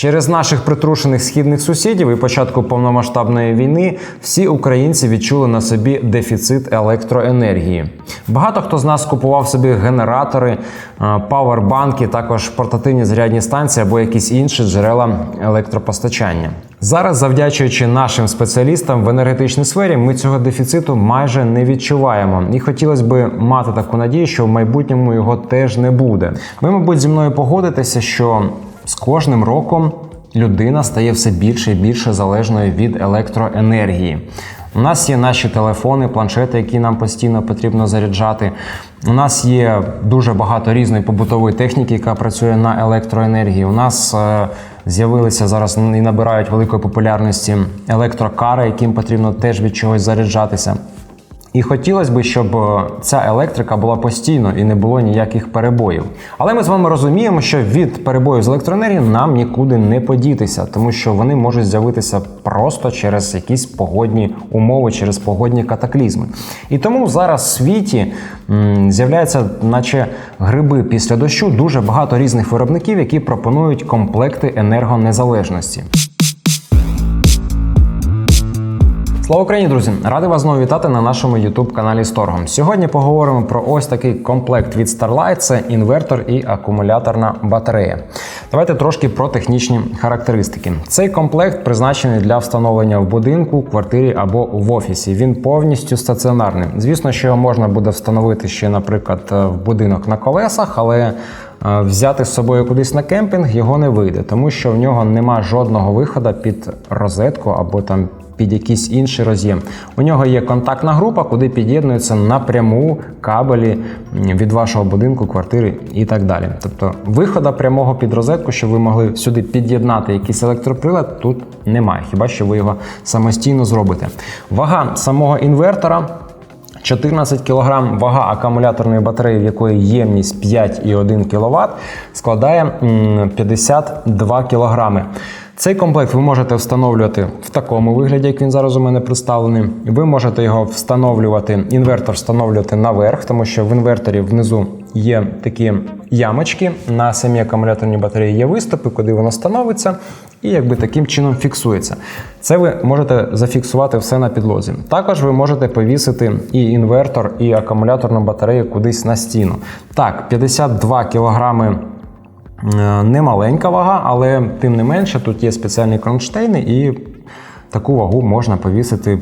Через наших притрушених східних сусідів і початку повномасштабної війни всі українці відчули на собі дефіцит електроенергії. Багато хто з нас купував собі генератори, е, павербанки, також портативні зарядні станції або якісь інші джерела електропостачання. Зараз, завдячуючи нашим спеціалістам в енергетичній сфері, ми цього дефіциту майже не відчуваємо. І хотілося б мати таку надію, що в майбутньому його теж не буде. Ви, мабуть, зі мною погодитеся, що з кожним роком людина стає все більше і більше залежною від електроенергії. У нас є наші телефони, планшети, які нам постійно потрібно заряджати. У нас є дуже багато різної побутової техніки, яка працює на електроенергії. У нас е, з'явилися зараз і набирають великої популярності електрокари, яким потрібно теж від чогось заряджатися. І хотілося б, щоб е, ця електрика була постійно і не було ніяких перебоїв. Але ми з вами розуміємо, що від перебоїв з електроенергії нам нікуди не подітися, тому що вони можуть з'явитися просто через якісь погодні умови, через погодні катаклізми. І тому зараз в світі м, з'являються, наче гриби після дощу, дуже багато різних виробників, які пропонують комплекти енергонезалежності. Слава Україні, друзі! Радий вас знову вітати на нашому youtube каналі Сторгом. Сьогодні поговоримо про ось такий комплект від Starlight. Це інвертор і акумуляторна батарея. Давайте трошки про технічні характеристики. Цей комплект призначений для встановлення в будинку, квартирі або в офісі. Він повністю стаціонарний. Звісно, що його можна буде встановити ще, наприклад, в будинок на колесах, але е, Взяти з собою кудись на кемпінг його не вийде, тому що в нього нема жодного виходу під розетку або там під якийсь інший роз'єм. У нього є контактна група, куди під'єднуються напряму кабелі від вашого будинку, квартири і так далі. Тобто виходу прямого під розетку, щоб ви могли сюди під'єднати якийсь електроприлад, тут немає. Хіба що ви його самостійно зробите? Вага самого інвертора. 14 кг вага акумуляторної батареї, в якої ємність 5,1 кВт, складає 52 кг. Цей комплект ви можете встановлювати в такому вигляді, як він зараз у мене представлений. Ви можете його встановлювати, інвертор встановлювати наверх, тому що в інверторі внизу є такі ямочки. На самій акумуляторній батареї є виступи, куди воно становиться, і якби таким чином фіксується. Це ви можете зафіксувати все на підлозі. Також ви можете повісити і інвертор, і акумуляторну батарею кудись на стіну. Так, 52 кілограми. Е, Немаленька вага, але тим не менше тут є спеціальні кронштейни, і таку вагу можна повісити.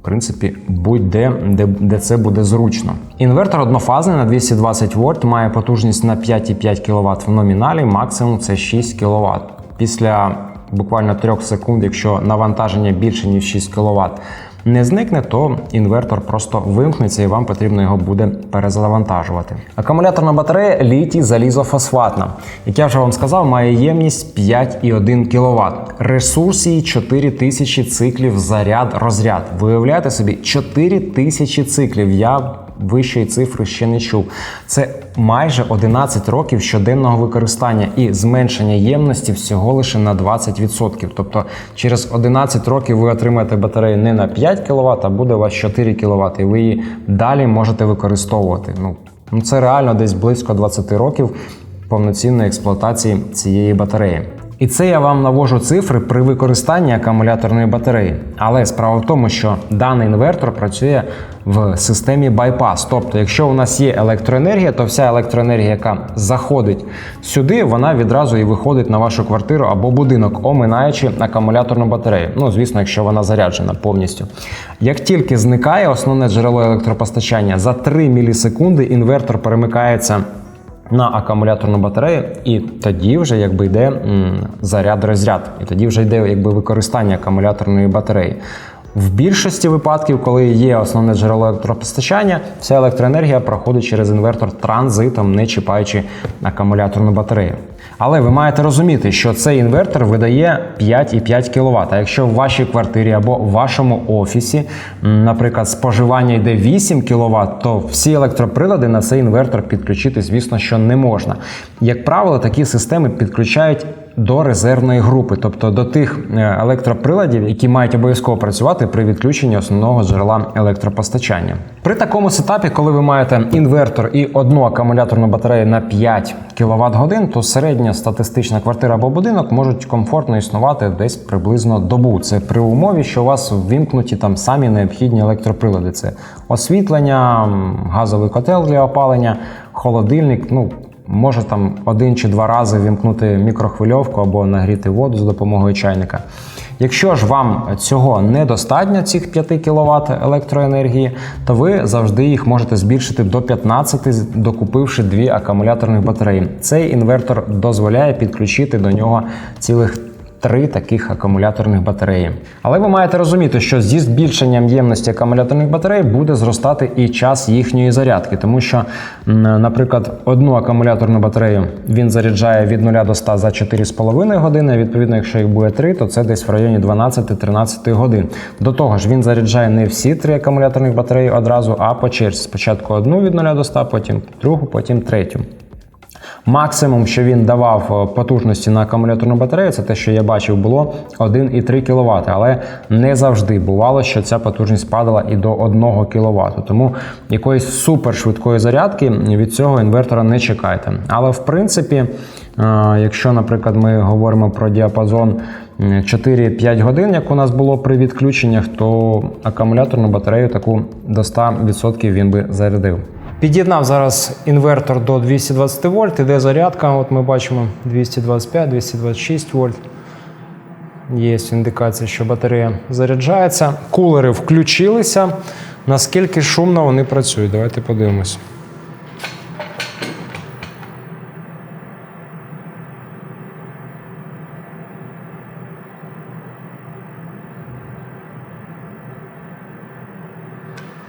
В принципі, будь-де, де, де це буде зручно. Інвертор однофазний на 220 вольт має потужність на 5,5 кВт в номіналі, максимум це 6 кВт. Після буквально 3 секунд, якщо навантаження більше ніж 6 кВт, не зникне, то інвертор просто вимкнеться і вам потрібно його буде перезавантажувати. Акумуляторна батарея літій залізофосфатна. Як я вже вам сказав, має ємність 5,1 кВт. Ресурс її 4000 циклів заряд-розряд. Виявляєте собі 4000 циклів. Я Вищої цифри ще не чув. Це майже 11 років щоденного використання і зменшення ємності всього лише на 20%. Тобто через 11 років ви отримаєте батарею не на 5 кВт, а буде у вас 4 кВт, і ви її далі можете використовувати. Ну, ну це реально десь близько 20 років повноцінної експлуатації цієї батареї. І це я вам навожу цифри при використанні акумуляторної батареї. Але справа в тому, що даний інвертор працює в системі байпас. Тобто, якщо у нас є електроенергія, то вся електроенергія, яка заходить сюди, вона відразу і виходить на вашу квартиру або будинок, оминаючи акумуляторну батарею. Ну, звісно, якщо вона заряджена повністю. Як тільки зникає основне джерело електропостачання, за 3 мілісекунди інвертор перемикається на акумуляторну батарею, і тоді вже якби йде заряд-розряд, і тоді вже йде якби використання акумуляторної батареї. В більшості випадків, коли є основне джерело електропостачання, вся електроенергія проходить через інвертор транзитом, не чіпаючи акумуляторну батарею. Але ви маєте розуміти, що цей інвертор видає 5,5 кВт. А якщо в вашій квартирі або в вашому офісі, наприклад, споживання йде 8 кВт, то всі електроприлади на цей інвертор підключити, звісно, що не можна. Як правило, такі системи підключають до резервної групи, тобто до тих е, електроприладів, які мають обов'язково працювати при відключенні основного джерела електропостачання. При такому сетапі, коли ви маєте інвертор і одну акумуляторну батарею на 5 кВт годин, то середня статистична квартира або будинок можуть комфортно існувати десь приблизно добу. Це при умові, що у вас ввімкнуті там самі необхідні електроприлади. Це освітлення, газовий котел для опалення, холодильник. Ну може там один чи два рази вімкнути мікрохвильовку або нагріти воду за допомогою чайника. Якщо ж вам цього недостатньо, цих 5 кВт електроенергії, то ви завжди їх можете збільшити до 15, докупивши дві акумуляторних батареї. Цей інвертор дозволяє підключити до нього цілих три таких акумуляторних батареї. Але ви маєте розуміти, що зі збільшенням ємності акумуляторних батарей буде зростати і час їхньої зарядки, тому що, наприклад, одну акумуляторну батарею він заряджає від 0 до 100 за 4,5 години. Відповідно, якщо їх буде 3, то це десь в районі 12-13 годин. До того ж, він заряджає не всі три акумуляторних батареї одразу, а по черзі. Спочатку одну від 0 до 100, потім другу, потім третю. Максимум, що він давав е, потужності на акумуляторну батарею, це те, що я бачив, було 1,3 кВт. Але не завжди бувало, що ця потужність падала і до 1 кВт. Тому якоїсь супершвидкої зарядки від цього інвертора не чекайте. Але в принципі, е, якщо, наприклад, ми говоримо про діапазон 4-5 годин, як у нас було при відключеннях, то акумуляторну батарею таку до 100% він би зарядив. Під'єднав зараз інвертор до 220 вольт, іде зарядка. От ми бачимо 225-226 вольт. Є індикація, що батарея заряджається. Кулери включилися. Наскільки шумно вони працюють? Давайте подивимось.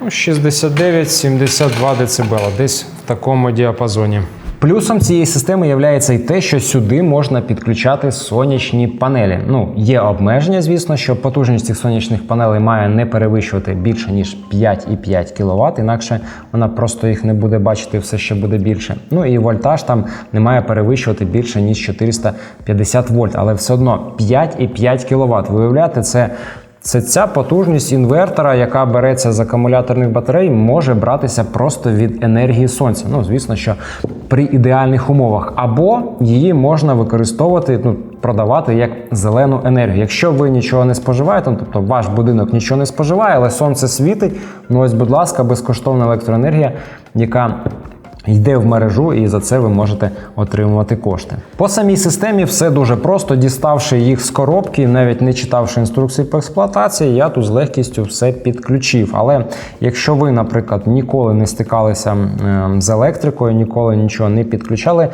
69-72 дБ, десь в такому діапазоні. Плюсом цієї системи є і те, що сюди можна підключати сонячні панелі. Ну, є обмеження, звісно, що потужність цих сонячних панелей має не перевищувати більше ніж 5,5 кВт, інакше вона просто їх не буде бачити, все ще буде більше. Ну і вольтаж там не має перевищувати більше ніж 450 вольт, але все одно 5,5 кВт. Ви уявляєте, це це ця потужність інвертора, яка береться з акумуляторних батарей, може братися просто від енергії сонця. Ну, звісно, що при ідеальних умовах, або її можна використовувати, ну, продавати як зелену енергію. Якщо ви нічого не споживаєте, ну, тобто ваш будинок нічого не споживає, але сонце світить. Ну ось, будь ласка, безкоштовна електроенергія, яка Йде в мережу, і за це ви можете отримувати кошти. По самій системі все дуже просто. Діставши їх з коробки, навіть не читавши інструкції по експлуатації, я тут з легкістю все підключив. Але якщо ви, наприклад, ніколи не стикалися ем, з електрикою, ніколи нічого не підключали,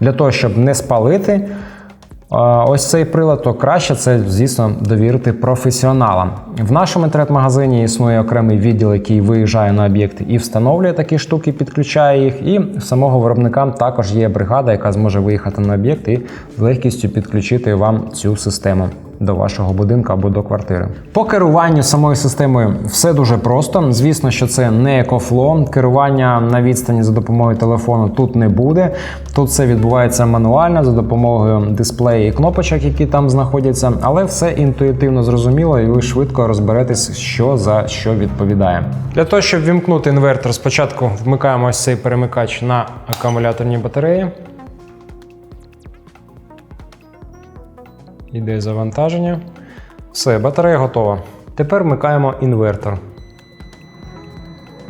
для того, щоб не спалити. Ось цей прилад, то краще це, звісно, довірити професіоналам. В нашому інтернет-магазині існує окремий відділ, який виїжджає на об'єкти і встановлює такі штуки, підключає їх. І самого виробника також є бригада, яка зможе виїхати на об'єкт і з легкістю підключити вам цю систему до вашого будинку або до квартири. По керуванню самою системою все дуже просто. Звісно, що це не екофло. Керування на відстані за допомогою телефону тут не буде. Тут все відбувається мануально за допомогою дисплею і кнопочок, які там знаходяться, але все інтуїтивно зрозуміло, і ви швидко розберетесь, що за що відповідає. Для того, щоб вімкнути інвертор, спочатку вмикаємо ось цей перемикач на акумуляторні батареї. Іде завантаження. Все, батарея готова. Тепер вмикаємо інвертор.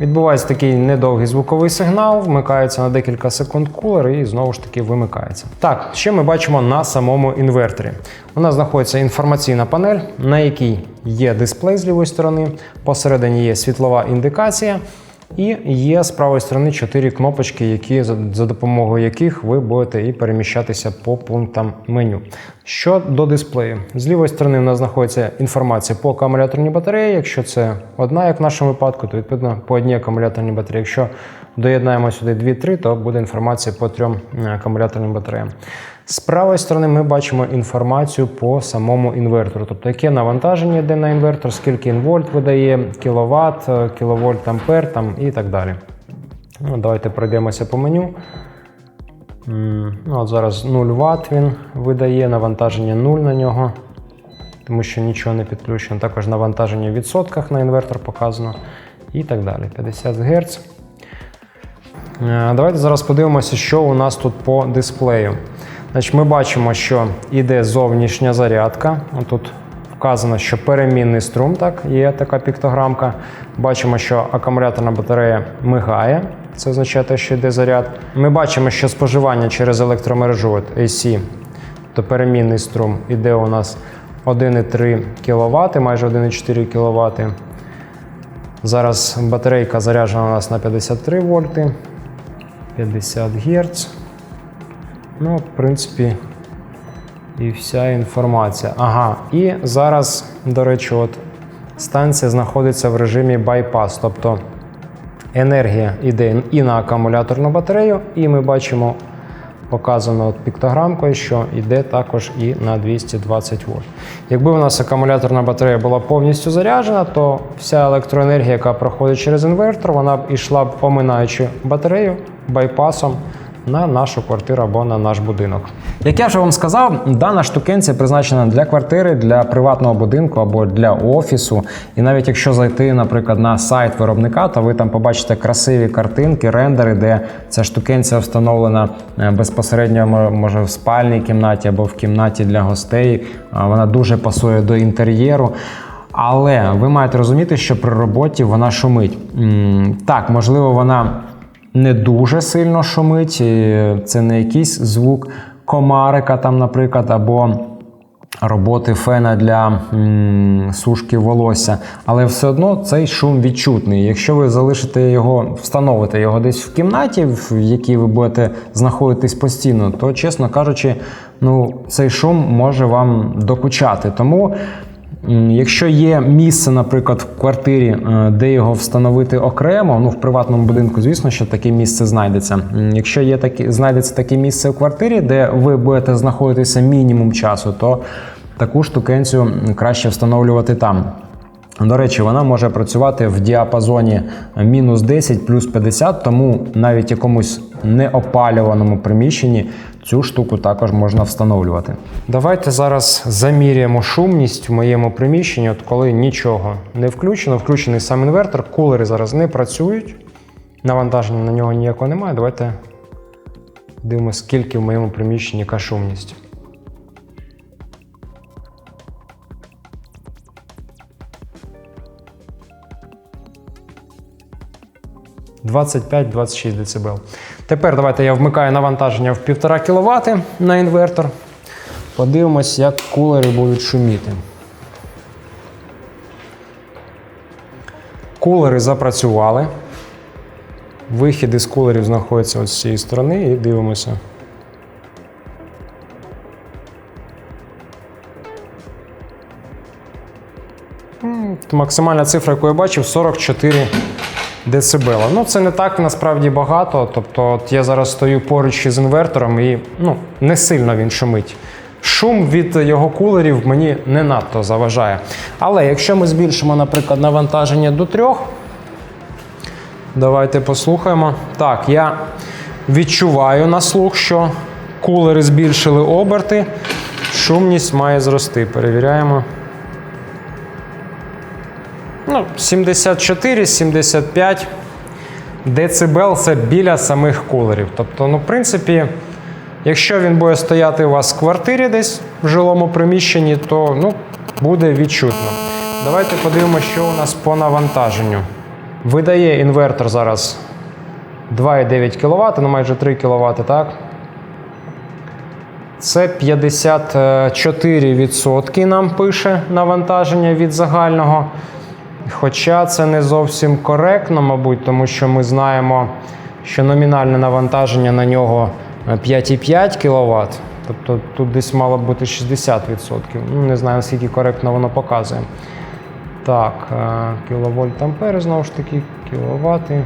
Відбувається такий недовгий звуковий сигнал, вмикається на декілька секунд кулер і знову ж таки вимикається. Так, що ми бачимо на самому інверторі? У нас знаходиться інформаційна панель, на якій є дисплей з лівої сторони, посередині є світлова індикація. І є з правої сторони чотири кнопочки, які за допомогою яких ви будете і переміщатися по пунктам меню. Що до дисплею, з лівої сторони у нас знаходиться інформація по акумуляторній батареї. Якщо це одна, як в нашому випадку, то відповідно по одній акумуляторній батареї. Якщо доєднаємо сюди 2-3, то буде інформація по трьом е, акумуляторним батареям. З правої сторони ми бачимо інформацію по самому інвертору, тобто яке навантаження йде на інвертор, скільки інвольт видає, кіловат, кіловольт ампер там і так далі. Ну, Давайте пройдемося по меню. Ну, от зараз 0 Вт він видає, навантаження 0 на нього, тому що нічого не підключено. Також навантаження в відсотках на інвертор показано і так далі. 50 Гц. Е, Давайте зараз подивимося, що у нас тут по дисплею. Значить, Ми бачимо, що йде зовнішня зарядка. Тут вказано, що перемінний струм, так, є така піктограмка. Бачимо, що акумуляторна батарея мигає. Це означає те, що йде заряд. Ми бачимо, що споживання через електромережу от AC, то перемінний струм, іде у нас 1,3 кВт, майже 1,4 кВт. Зараз батарейка заряджена у нас на 53 вольти, 50 Гц. Ну, в принципі, і вся інформація. Ага, і зараз, до речі, от станція знаходиться в режимі байпас, тобто енергія йде і на акумуляторну батарею, і ми бачимо показано от піктограмкою, що йде також і на 220 вольт. Якби у нас акумуляторна батарея була повністю заряджена, то вся електроенергія, яка проходить через інвертор, вона б йшла б оминаючи батарею байпасом на нашу квартиру або на наш будинок. Як я вже вам сказав, дана штукенція призначена для квартири, для приватного будинку або для офісу. І навіть якщо зайти, наприклад, на сайт виробника, то ви там побачите красиві картинки, рендери, де ця штукенція встановлена е, безпосередньо може в спальній кімнаті або в кімнаті для гостей. Вона дуже пасує до інтер'єру. Але ви маєте розуміти, що при роботі вона шумить. Так, можливо, вона не дуже сильно шумить. Це не якийсь звук комарика, там, наприклад, або роботи фена для м, сушки волосся. Але все одно цей шум відчутний. Якщо ви залишите його, встановите його десь в кімнаті, в якій ви будете знаходитись постійно, то, чесно кажучи, ну, цей шум може вам докучати. Тому. Якщо є місце, наприклад, в квартирі, е, де його встановити окремо, ну в приватному будинку, звісно, що таке місце знайдеться. Якщо є такі, знайдеться таке місце в квартирі, де ви будете знаходитися мінімум часу, то таку штукенцію краще встановлювати там. До речі, вона може працювати в діапазоні мінус 10 плюс 50, тому навіть якомусь неопалюваному приміщенні цю штуку також можна встановлювати. Давайте зараз заміряємо шумність в моєму приміщенні, от коли нічого не включено, включений сам інвертор, кулери зараз не працюють. Навантаження на нього ніякого немає. Давайте дивимося, скільки в моєму приміщенні яка шумність. 25-26 дБ. Тепер давайте я вмикаю навантаження в 1,5 кВт на інвертор. Подивимось, як кулери будуть шуміти. Кулери запрацювали. Вихід із кулерів знаходиться ось з цієї сторони і дивимося. Максимальна цифра, яку я бачив, 44 децибела. Ну, це не так насправді багато. Тобто, от я зараз стою поруч із інвертором і ну, не сильно він шумить. Шум від його кулерів мені не надто заважає. Але якщо ми збільшимо, наприклад, навантаження до 3, давайте послухаємо. Так, я відчуваю на слух, що кулери збільшили оберти, шумність має зрости. Перевіряємо. Ну, 74-75 децибел це біля самих кулерів. Тобто, ну, в принципі, якщо він буде стояти у вас в квартирі десь в жилому приміщенні, то ну, буде відчутно. Давайте подивимося, що у нас по навантаженню. Видає інвертор зараз 2,9 кВт, ну майже 3 кВт, так? Це 54% нам пише навантаження від загального. Хоча це не зовсім коректно, мабуть, тому що ми знаємо, що номінальне навантаження на нього е, 5,5 кВт. Тобто тут десь мало бути 60%. Ну, не знаю, наскільки коректно воно показує. Так, е, кіловольт ампери, знову ж таки, кіловати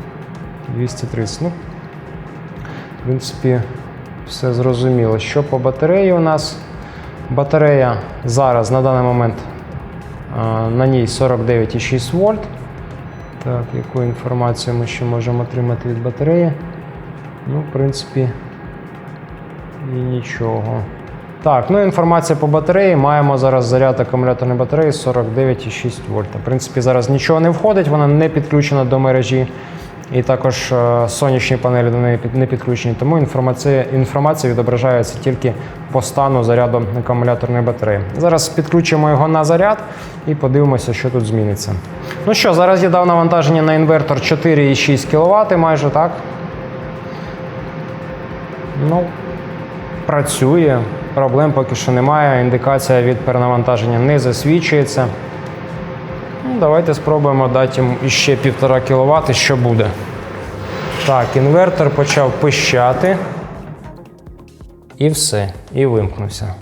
230. Ну, в принципі, все зрозуміло. Що по батареї у нас? Батарея зараз на даний момент на ній 49,6 вольт. Так, яку інформацію ми ще можемо отримати від батареї? Ну, в принципі, І нічого. Так, ну інформація по батареї. Маємо зараз заряд акумуляторної батареї 49,6 вольта. В принципі, зараз нічого не входить, вона не підключена до мережі. І також е, сонячні панелі до неї не підключені. Тому інформація, інформація відображається тільки по стану заряду акумуляторної батареї. Зараз підключимо його на заряд і подивимося, що тут зміниться. Ну що, зараз я дав навантаження на інвертор 4,6 кВт майже так. Ну, працює, проблем поки що немає. Індикація від перенавантаження не засвідчується. Давайте спробуємо дати йому іще 1,5 кВт, що буде. Так, інвертор почав пищати. І все, і вимкнувся.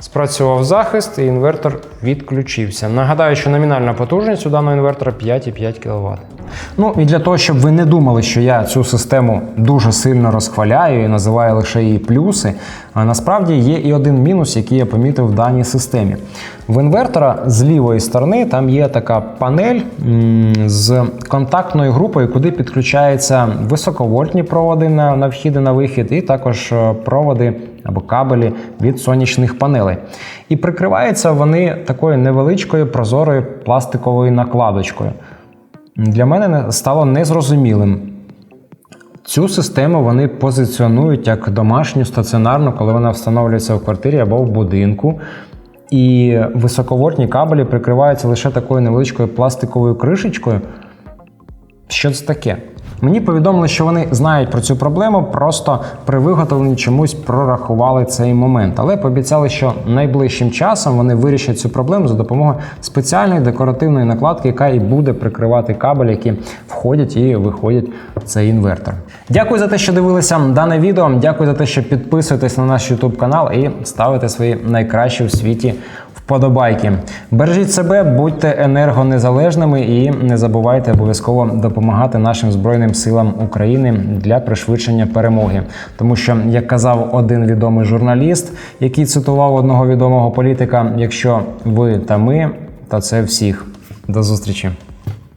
Спрацював захист, і інвертор відключився. Нагадаю, що номінальна потужність у даного інвертора 5,5 кВт. Ну і для того, щоб ви не думали, що я цю систему дуже сильно розхваляю і називаю лише її плюси, а насправді є і один мінус, який я помітив в даній системі. В інвертора з лівої сторони там є така панель з контактною групою, куди підключаються високовольтні проводи на, на вхід і на вихід, і також е, проводи або кабелі від сонячних панелей. І прикриваються вони такою невеличкою прозорою пластиковою накладочкою. Для мене стало незрозумілим. Цю систему вони позиціонують як домашню стаціонарну, коли вона встановлюється в квартирі або в будинку. І високовольтні кабелі прикриваються лише такою невеличкою пластиковою кришечкою. Що це таке? Мені повідомили, що вони знають про цю проблему, просто при виготовленні чомусь прорахували цей момент. Але пообіцяли, що найближчим часом вони вирішать цю проблему за допомогою спеціальної декоративної накладки, яка і буде прикривати кабелі, які входять і виходять в цей інвертор. Дякую за те, що дивилися дане відео. Дякую за те, що підписуєтесь на наш YouTube канал і ставите свої найкращі в світі вподобайки. Бережіть себе, будьте енергонезалежними і не забувайте обов'язково допомагати нашим збройним силам України для пришвидшення перемоги. Тому що, як казав один відомий журналіст, який цитував одного відомого політика: якщо ви та ми, то це всіх. До зустрічі.